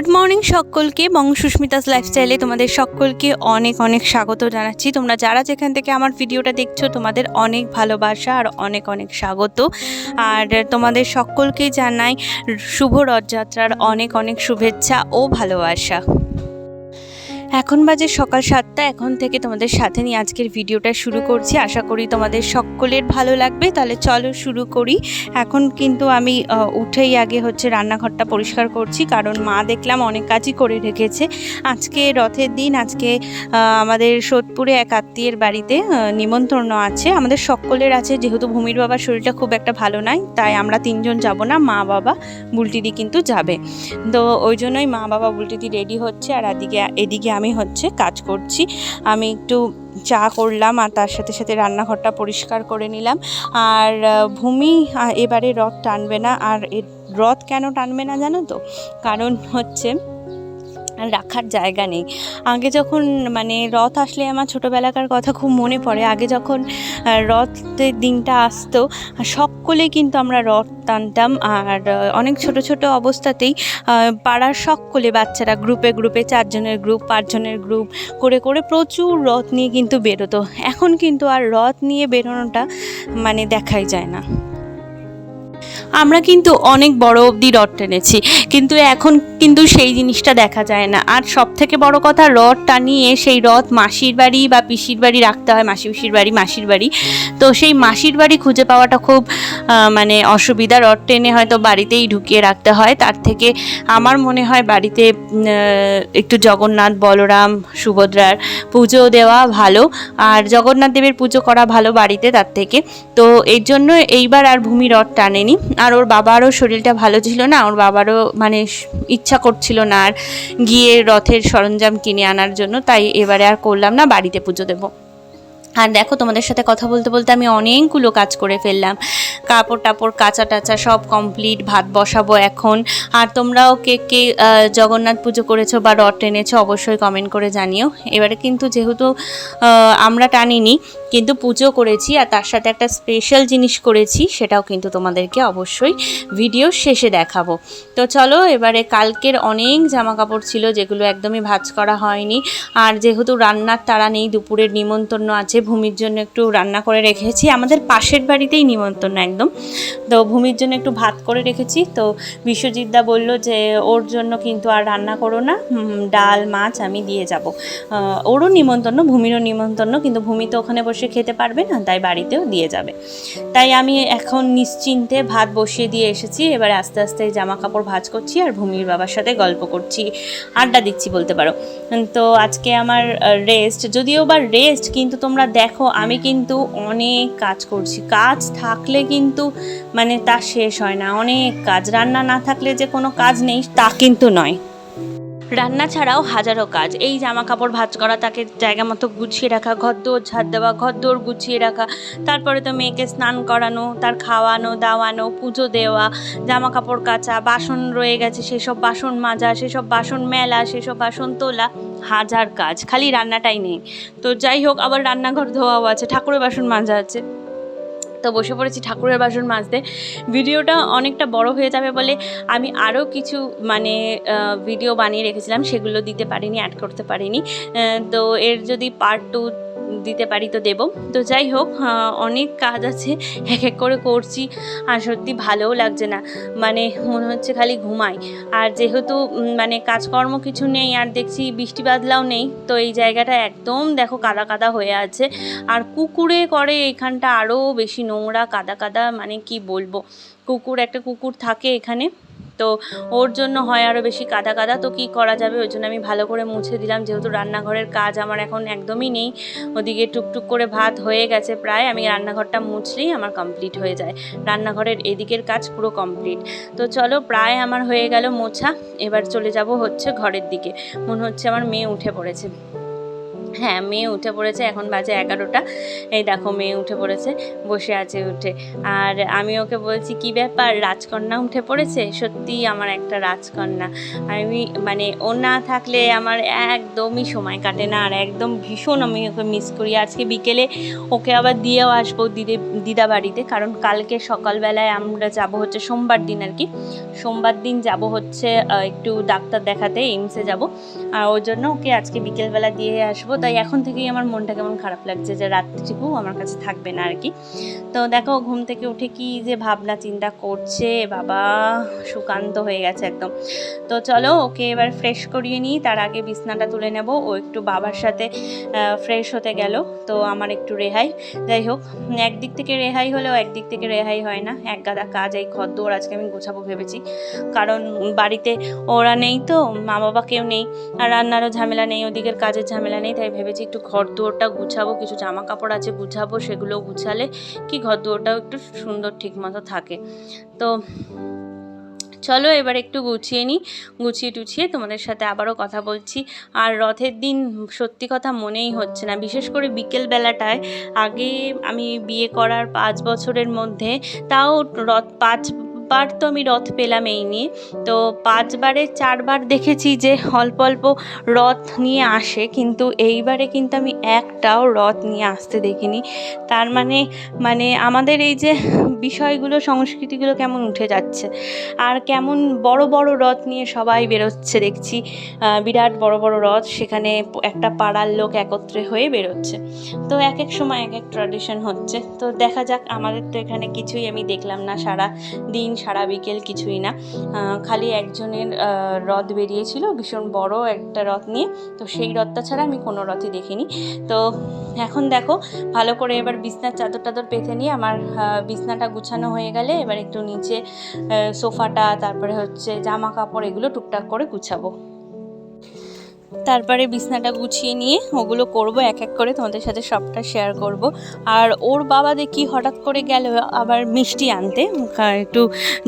Good morning সকলকে, বং সুস্মিতাস লাইফস্টাইলে তোমাদের সকলকে অনেক অনেক স্বাগত জানাচ্ছি। তোমরা যারা যেখান থেকে আমার ভিডিওটা দেখছ, তোমাদের অনেক ভালোবাসা আর অনেক অনেক স্বাগত। আর তোমাদের সকলকে জানাই শুভ রথযাত্রার অনেক অনেক শুভেচ্ছা ও ভালোবাসা। এখন বাজে সকাল সাতটা, এখন থেকে তোমাদের সাথে নিয়ে আজকের ভিডিওটা শুরু করছি। আশা করি তোমাদের সকলের ভালো লাগবে। তাহলে চলো শুরু করি। এখন কিন্তু আমি উঠেই আগে হচ্ছে রান্নাঘরটা পরিষ্কার করছি, কারণ মা দেখলাম অনেক কাজই করে রেখেছে। আজকে রথের দিন, আজকে আমাদের সোদপুরে এক আত্মীয়ের বাড়িতে নিমন্ত্রণ আছে। আমাদের সকলের আছে, যেহেতু ভূমির বাবার শরীরটা খুব একটা ভালো নয় তাই আমরা তিনজন যাব না, মা বাবা বুলটিদি কিন্তু যাবে। তো ওই জন্যই মা বাবা বুলটিদি রেডি হচ্ছে, আর এদিকে এদিকে আমি হচ্ছে কাজ করছি। আমি একটু চা করলাম আর তার সাথে সাথে রান্নাঘরটা পরিষ্কার করে নিলাম। আর ভূমি এবারে রথ টানবে না। আর রথ কেন টানবে না জানো তো? কারণ হচ্ছে রাখার জায়গা নেই। আগে যখন মানে রথ আসলে আমার ছোটোবেলাকার কথা খুব মনে পড়ে। আগে যখন রথের দিনটা আসতো সকলে কিন্তু আমরা রথ টানতাম। আর অনেক ছোট ছোট অবস্থাতেই পাড়ার সকলে বাচ্চারা গ্রুপে গ্রুপে চারজনের গ্রুপ, পাঁচজনের গ্রুপ করে করে প্রচুর রথ নিয়ে কিন্তু বেরোতো। এখন কিন্তু আর রথ নিয়ে বেরোনোটা মানে দেখাই যায় না। আমরা কিন্তু অনেক বড় অবধি রথ টেনেছি। কিন্তু এখন কিন্তু সেই জিনিসটা দেখা যায় না। আর সব থেকে বড় কথা রথ টানিয়ে সেই রথ মাসির বাড়ি বা পিসির বাড়ি রাখতে হয়, মাসি পিসির বাড়ি, মাসির বাড়ি। তো সেই মাসির বাড়ি খুঁজে পাওয়াটা খুব মানে অসুবিধা। রথ টেনে হয়তো বাড়িতেই ঢুকিয়ে রাখতে হয়। তার থেকে আমার মনে হয় বাড়িতে একটু জগন্নাথ, বলরাম, সুভদ্রার পুজো দেওয়া ভালো। আর জগন্নাথ দেবের পুজো করা ভালো বাড়িতে তার থেকে। তো এর জন্য এইবার আর ভূমি রথ টানেনি। আর ওর বাবারও শরীরটা ভালো ছিল না, ওর বাবারও মানে ইচ্ছা করছিল না আর গিয়ে রথের সরঞ্জাম কিনে আনার জন্য, তাই এবারে আর করলাম না, বাড়িতে পুজো দেবো। আর দেখো তোমাদের সাথে কথা বলতে বলতে আমি অনেকগুলো কাজ করে ফেললাম। কাপড় টাপড়, কাঁচা টাচা সব কমপ্লিট ভাত বসাবো এখন। আর তোমরাও কে কে জগন্নাথ পুজো করেছ বা রথ টেনেছো অবশ্যই কমেন্ট করে জানিও। এবারে কিন্তু যেহেতু আমরা টানিনি, কিন্তু পুজো করেছি আর তার সাথে একটা স্পেশাল জিনিস করেছি, সেটাও কিন্তু তোমাদেরকে অবশ্যই ভিডিও শেষে দেখাবো। তো চলো, এবারে কালকের অনেক জামা কাপড় ছিল যেগুলো একদমই ভাজ করা হয়নি। আর যেহেতু রান্নার তারা নেই, দুপুরের নিমন্ত্রণ আছে, ভূমির জন্য একটু রান্না করে রেখেছি। আমাদের পাশের বাড়িতেই নিমন্ত্রণ, একদম তো ভূমির জন্য একটু ভাত করে রেখেছি। তো বিশ্বজিৎ দা বলল যে, ওর জন্য কিন্তু আর রান্না করো না। ডাল, মাছ আমি দিয়ে যাব। ওরও নিমন্ত্রণ, ভূমিরও নিমন্ত্রণ, কিন্তু ভূমি তো ওখানে বসে খেতে পারবে না, তাই বাড়িতেও দিয়ে যাবে। তাই আমি এখন নিশ্চিন্তে ভাত বসিয়ে দিয়ে এসেছি। এবারে আস্তে আস্তে জামা কাপড় ভাজ করছি আর ভূমির বাবার সাথে গল্প করছি। আড্ডা দিচ্ছি বলতে পারো। তো আজকে আমার রেস্ট যদিও বা রেস্ট কিন্তু তোমরা দেখো, আমি কিন্তু অনেক কাজ করছি। কাজ থাকলে কিন্তু মানে তা শেষ হয় না। অনেক কাজ। রান্না না থাকলে যে কোনো কাজ নেই, তা কিন্তু নয়। রান্না ছাড়াও হাজারো কাজ। এই জামা কাপড় ভাজ করা, তাকে জায়গা মতো গুছিয়ে রাখা ঘর দৌড় ঝাড় দেওয়া ঘর দৌড় গুছিয়ে রাখা, তারপরে তো মেয়েকে স্নান করানো, তার খাওয়ানো, দাওয়ানো, পুজো দেওয়া জামা কাপড় কাচা, বাসন রয়ে গেছে, সেসব বাসন মাজা, সেসব বাসন মেলা, সেসব বাসন তোলা, হাজার কাজ। খালি রান্নাটাই নেই। তো যাই হোক, আবার রান্নাঘর ধোয়াও আছে, ঠাকুরের বাসন মাজা আছে। তো বসে পড়েছি ঠাকুরের বাসন মাজতে। ভিডিওটা অনেকটা বড় হয়ে যাবে বলে আমি আরও কিছু মানে ভিডিও বানিয়ে রেখেছিলাম, সেগুলো দিতে পারিনি অ্যাড করতে পারিনি। তো এর যদি পার্ট টু দিতে পারি তো দেবো। তো যাই হোক অনেক কাজ আছে, এক এক করে করছি, আর সত্যি ভালোও লাগছে না। মানে মনে হচ্ছে খালি ঘুমাই। আর যেহেতু মানে কাজকর্ম কিছু নেই, আর দেখছি বৃষ্টি বাদলাও নেই, তো এই জায়গাটা একদম দেখো কাদা কাদা হয়ে আছে। আর কুকুরে করে এখানটা আরও বেশি নোংরা, কাদা কাদা মানে কি বলব? কুকুর, একটা কুকুর থাকে এখানে। তো ওর জন্য হয় আরও বেশি কাদা কাদা, তো কি করা যাবে? ওই জন্য আমি ভালো করে মুছে দিলাম। যেহেতু রান্নাঘরের কাজ আমার এখন একদমই নেই, ওদিকে টুকটুক করে ভাত হয়ে গেছে প্রায়। আমি রান্নাঘরটা মুছলেই আমার কমপ্লিট হয়ে যায়। রান্নাঘরের এদিকের কাজ পুরো কমপ্লিট তো চলো, প্রায় আমার হয়ে গেল মোছা। এবার চলে যাব হচ্ছে ঘরের দিকে। মনে হচ্ছে আমার মেয়ে উঠে পড়েছে। হ্যাঁ মেয়ে উঠে পড়েছে, এখন বাজে এগারোটা। এই দেখো, মেয়ে উঠে পড়েছে, বসে আছে উঠে। আর আমি ওকে বলছি, কি ব্যাপার? রাজকন্যা উঠে পড়েছে? সত্যি আমার একটা রাজকন্যা। আমি মানে ও না থাকলে আমার একদমই সময় কাটে না। আর একদম ভীষণ আমি ওকে মিস করি। আজকে বিকেলে ওকে আবার দিয়েও আসব দিদি, দিদা বাড়িতে। কারণ কালকে সকালবেলায় আমরা যাব হচ্ছে সোমবার দিন আর কি। সোমবার দিন যাব হচ্ছে একটু ডাক্তার দেখাতে, এইমসে যাব। আর ওর জন্য ওকে আজকে বিকেলবেলা দিয়ে আসব। তাই এখন থেকেই আমার মনটা কেমন খারাপ লাগছে যে রাত্রিটুকু আমার কাছে থাকবে না আর কি তো দেখো, ঘুম থেকে উঠে কি যে ভাবনা চিন্তা করছে, বাবা, সুকান্ত হয়ে গেছে একদম। তো চলো, ওকে এবার ফ্রেশ করিয়ে নিই, তার আগে বিছনাটা তুলে নেব। ও একটু বাবার সাথে ফ্রেশ হতে গেল, তো আমার একটু রেহাই। যাই হোক, একদিক থেকে রেহাই হলেও একদিক থেকে রেহাই হয় না। এক গাদা কাজ, এই খদ্দর আজকে আমি গোছাবো ভেবেছি। কারণ বাড়িতে ওরা নেই তো মা বাবা কেউ নেই, আর রান্নারও ঝামেলা নেই, ওদিকের কাজের ঝামেলা নেই, তাই ভেবেছি একটু ঘর দুয়ারটা গুছাবো, কিছু জামা কাপড় আছে গুছাবো সেগুলো গুছালে কি ঘর দুয়ারটাও একটু সুন্দর ঠিক মতো থাকে। তো চলো এবার একটু গুছিয়ে নিই, গুছিয়ে টুছিয়ে তোমাদের সাথে আবারও কথা বলছি। আর রথের দিন সত্যি কথা মনেই হচ্ছে না, বিশেষ করে বিকেল বেলাটায় আগে আমি বিয়ে করার পাঁচ বছরের মধ্যে, তাও রথ পাঁচবার তো আমি রথ পেলাম এই নিয়ে। তো পাঁচবারে, চারবার দেখেছি যে অল্প অল্প রথ নিয়ে আসে, কিন্তু এইবারে কিন্তু আমি একটাও রথ নিয়ে আসতে দেখিনি। তার মানে মানে আমাদের এই যে বিষয়গুলো, সংস্কৃতিগুলো কেমন উঠে যাচ্ছে, আর কেমন বড় বড় রথ নিয়ে সবাই বেরোচ্ছে দেখছি বিরাট বড় বড় রথ, সেখানে একটা পাড়ার লোক একত্রে হয়ে বেরোচ্ছে। তো এক এক সময় এক এক ট্র্যাডিশন হচ্ছে। তো দেখা যাক, আমাদের তো এখানে কিছুই আমি দেখলাম না সারা দিন। সারা বিকেল কিছুই না। খালি একজনের রথ বেরিয়েছিল, ভীষণ বড় একটা রথ নিয়ে। তো সেই রথটা ছাড়া আমি কোনো রথই দেখিনি। তো এখন দেখো, ভালো করে এবার বিছনার চাদর টাদর পেতে নিয়ে আমার বিছনাটা গুছানো হয়ে গেলে এবার একটু নিচে সোফাটা, তারপরে হচ্ছে জামা কাপড় এগুলো টুকটাক করে গুছাবো। তারপরে বিছনাটা গুছিয়ে নিয়ে ওগুলো করব, এক এক করে তোমাদের সাথে সবটা শেয়ার করব। আর ওর বাবা দেখি হঠাৎ করে গেল আবার মিষ্টি আনতে। একটু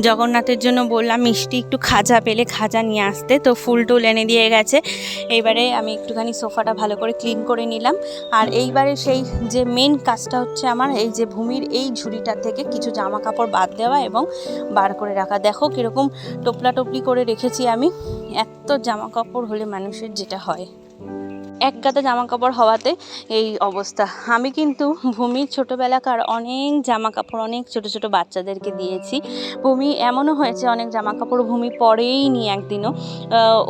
জগন্নাথের জন্য বললাম, মিষ্টি একটু খাজা পেলে খাজা নিয়ে আসতে। তো ফুল টুল এনে দিয়ে গেছে। এইবারে আমি একটুখানি সোফাটা ভালো করে ক্লিন করে নিলাম। আর এইবারে সেই যে মেন কাজটা হচ্ছে আমার, এই যে ভূমির এই ঝুড়িটা থেকে কিছু জামা কাপড় বাদ দেওয়া এবং বার করে রাখা। দেখো কীরকম টোপলা টপলি করে রেখেছি আমি। এত জামা কাপড় হলে মানুষের যেটা হয়। এক গাদা জামা কাপড় হওয়াতে এই অবস্থা। আমি কিন্তু ভূমির ছোটোবেলাকার অনেক জামা কাপড় অনেক ছোট ছোট বাচ্চাদেরকে দিয়েছি। ভূমি এমনও হয়েছে, অনেক জামা কাপড় ভূমি পরেই নি একদিনও।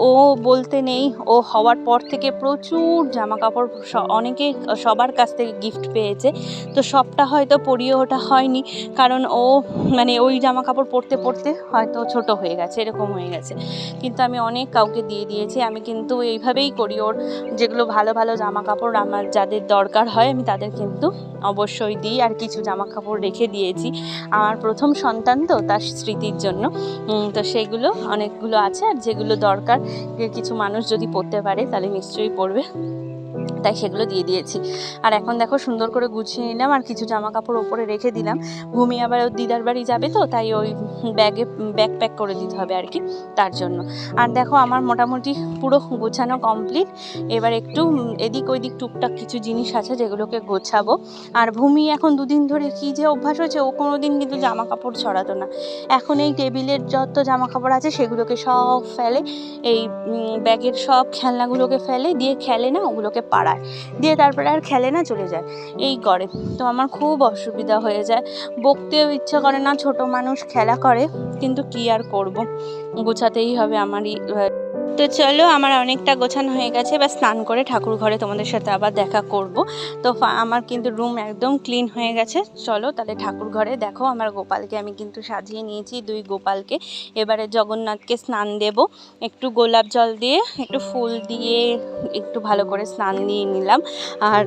ও বলতে নেই, ও হওয়ার পর থেকে প্রচুর জামা কাপড় অনেকে সবার কাছ থেকে গিফট পেয়েছে। তো সবটা হয়তো পরিয়ে ওটা হয়নি, কারণ ও মানে ওই জামা কাপড় পরতে পরতে হয়তো ছোট হয়ে গেছে, এরকম হয়ে গেছে। কিন্তু আমি অনেক কাউকে দিয়ে দিয়েছি, আমি কিন্তু এইভাবেই করি। ওর যেগুলো ভালো ভালো জামা কাপড় আমার যাদের দরকার হয়, আমি তাদের কিন্তু অবশ্যই দিই। আর কিছু জামা কাপড় রেখে দিয়েছি। আমার প্রথম সন্তান তো, তার স্মৃতির জন্য। তো সেগুলো, অনেকগুলো আছে। আর যেগুলো দরকার কিছু মানুষ যদি পড়তে পারে, তাহলে নিশ্চয়ই পরবে। তাই সেগুলো দিয়ে দিয়েছি। আর এখন দেখো সুন্দর করে গুছিয়ে নিলাম আর কিছু জামা কাপড় ওপরে রেখে দিলাম। ভূমি আবার দিদার বাড়ি যাবে তো, তাই ওই ব্যাগে ব্যাগ প্যাক করে দিতে হবে আর কি তার জন্য। আর দেখো আমার মোটামুটি পুরো গোছানো কমপ্লিট এবার একটু এদিক ওইদিক টুকটাক কিছু জিনিস আছে যেগুলোকে গোছাবো। আর ভূমি এখন দুদিন ধরে কী যে অভ্যাস হয়েছে, ও কোনো দিন কিন্তু জামা কাপড় ছড়াতো না। এখন এই টেবিলের যত জামা কাপড় আছে সেগুলোকে সব ফেলে, এই ব্যাগের সব খেলনাগুলোকে ফেলে, দিয়ে খেলে না, ওগুলোকে পাড়ায়। দিয়ে তারপরে আর খেলে না, চলে যায়। এই করে। তো আমার খুব অসুবিধা হয়ে যায়। বকতেও ইচ্ছা করে না, ছোট মানুষ খেলা করে, কিন্তু কি আর করব? গোছাতেই হবে আমারই তো চলো, আমার অনেকটা গোছানো হয়ে গেছে। বা স্নান করে ঠাকুর ঘরে তোমাদের সাথে আবার দেখা করব। তো আমার কিন্তু রুম একদম ক্লিন হয়ে গেছে। চলো তাহলে ঠাকুর ঘরে দেখো, আমার গোপালকে আমি কিন্তু সাজিয়ে নিয়েছি, দুই গোপালকে। এবারে জগন্নাথকে স্নান দেব। একটু গোলাপ জল দিয়ে, একটু ফুল দিয়ে একটু ভালো করে স্নান দিয়ে নিলাম। আর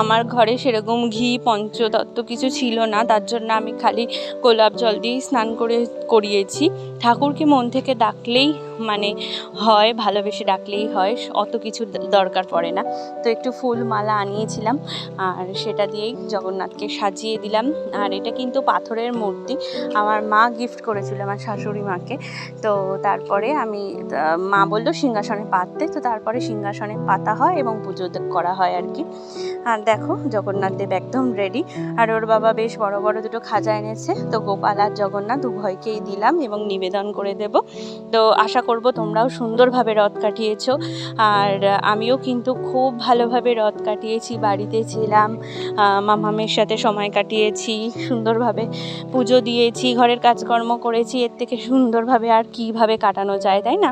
আমার ঘরে সেরকম ঘি, পঞ্চতত্ত্ব কিছু ছিল না, তার জন্য আমি খালি গোলাপ জল দিয়েই স্নান করে, করিয়েছি। ঠাকুরকে মন থেকে ডাকলেই মানে হয়, ভালোবেসে ডাকলেই হয়, অত কিছু দরকার পড়ে না। তো একটু ফুল মালা আনিয়েছিলাম, আর সেটা দিয়েই জগন্নাথকে সাজিয়ে দিলাম। আর এটা কিন্তু পাথরের মূর্তি। আমার মা গিফট করেছিল আমার শাশুড়ি মাকে। তো তারপরে আমি মা বলল সিংহাসনে পাততে। তো তারপরে সিংহাসনে পাতা হয় এবং পুজো করা হয় আর কি। আর দেখো, জগন্নাথ দেব একদম রেডি আর ওর বাবা বেশ বড় বড় দুটো খাজা এনেছে। তো গোপাল আর জগন্নাথ উভয়কেই দিলাম এবং নিবেদন করে দেব। তো আশা করব, তোমরাও সুন্দরভাবে রথ কাটিয়েছ। আর আমিও কিন্তু খুব ভালোভাবে রথ কাটিয়েছি, বাড়িতে ছিলাম মামামের সাথে সময় কাটিয়েছি, সুন্দরভাবে পুজো দিয়েছি, ঘরের কাজকর্ম করেছি, এর থেকে সুন্দরভাবে আর কীভাবে কাটানো যায়, তাই না?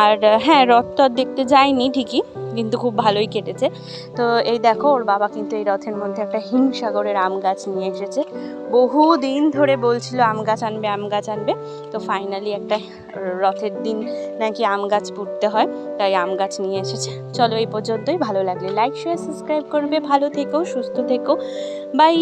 আর হ্যাঁ রথ টথ দেখতে যাইনি ঠিকই। কিন্তু খুব ভালোই কেটেছে। তো এই দেখো, ওর বাবা কিন্তু এই রথের মধ্যে একটা হিমসাগরের আম গাছ নিয়ে এসেছে। বহু দিন ধরে বলছিল, আম গাছ আনবে, আম গাছ আনবে। তো ফাইনালি একটা রথের দিন নাকি আম গাছ পুঁততে হয়, তাই আম গাছ নিয়ে এসেছে। চলো এই পর্যন্তই। ভালো লাগলে লাইক শেয়ার সাবস্ক্রাইব করবে। ভালো থেকো, সুস্থ থেকো। বাই